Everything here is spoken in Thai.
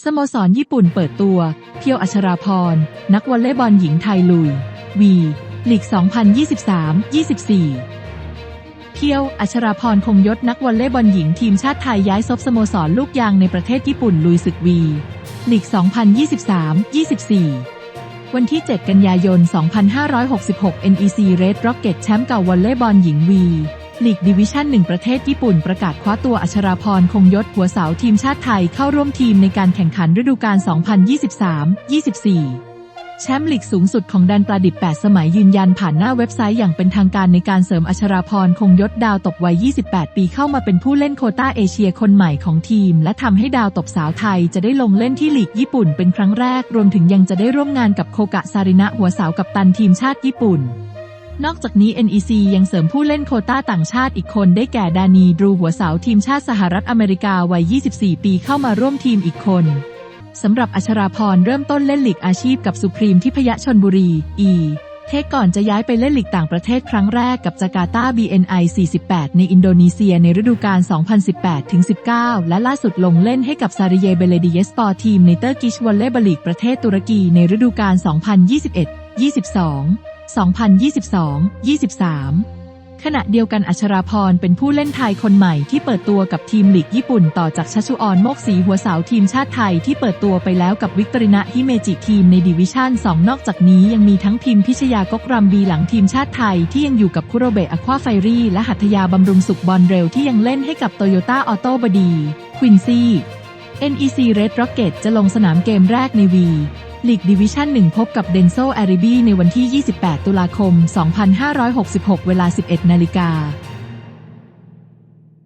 สโมสรญี่ปุ่นเปิดตัว เพียวอัชราพร นักวอลเลย์บอลหญิงไทยลุย วีลีก 2023-24 เพียวอัชราพรคงยศนักวอลเลย์บอลหญิงทีมชาติไทยย้ายซบสโมสรลูกยางในประเทศญี่ปุ่นลุยศึกวีลีก 2023-24 วันที่ 7 กันยายน 2566 NEC Red Rocket แชมป์เก่าวอลเลย์บอลหญิงวี ลีกดิวิชั่น1ประเทศญี่ปุ่นประกาศคว้าตัวอัชราพรคงยศหัวเสาทีมชาติไทยเข้าร่วมทีมในการแข่งขันฤดูกาล 2023-24แชมป์ลีกสูงสุดของแดนประดิษฐ์8สมัยยืนยันผ่านหน้าเว็บไซต์อย่างเป็นทางการในการเสริมอัชราพรคงยศดาวตบวัย 28 ปีเข้ามาเป็นผู้เล่นโคต้าเอเชียคนใหม่ของทีม และทำให้ดาวตบสาวไทยจะได้ลงเล่นที่ลีกญี่ปุ่นเป็นครั้งแรก รวมถึงยังจะได้ร่วมงานกับโคกะซารินะหัวสาวกับตันทีมชาติญี่ปุ่น นอกจากนี้ NEC ยังเสริมผู้เล่นโคต้าต่างชาติอีกคนได้แก่ดานีดรูหัวเสาทีมชาติสหรัฐอเมริกาวัย 24 ปีเข้ามาร่วมทีมอีกคนสำหรับอัชราพรเริ่มต้นเล่นหลีกอาชีพกับสุพรีมที่พยะชนบุรี อี เทคก่อนจะย้ายไปเล่นหลีกต่างประเทศครั้งแรกกับจาการ์ตา BNI 48 ในอินโดนีเซียในฤดูกาล 2018-19 และล่าสุดลงเล่นให้กับซาริเยเบเลดีเยสปอร์ทีมในเตอร์กิชวอลเลย์บลีกประเทศตุรกีในฤดูกาล 2021-22 2022-23 ขณะเดียวกันอัชราพรเป็นผู้เล่นไทยคนใหม่ที่เปิดตัวกับทีมลีกญี่ปุ่นต่อจากชัชุออนโมกศรีหัวเสาทีมชาติไทยที่เปิดตัวไปแล้วกับวิกตอรินะฮิเมจิทีมในดิวิชั่น 2 นอกจากนี้ยังมีทั้งทีมพิชยากกรัมบีหลังทีมชาติไทยที่ยังอยู่กับคุโรเบะอควาไฟรี่และหัตยาบำรุงสุขบอลเร็วที่ยังเล่นให้กับโตโยต้าออโต้บดีควินซี่ NEC Red Rocket จะลงสนามเกมแรกในวี ลีกดิวิชั่น 1 พบกับเดนโซแอริบีในวันที่ 28 ตุลาคม 2566 เวลา 11 นาฬิกา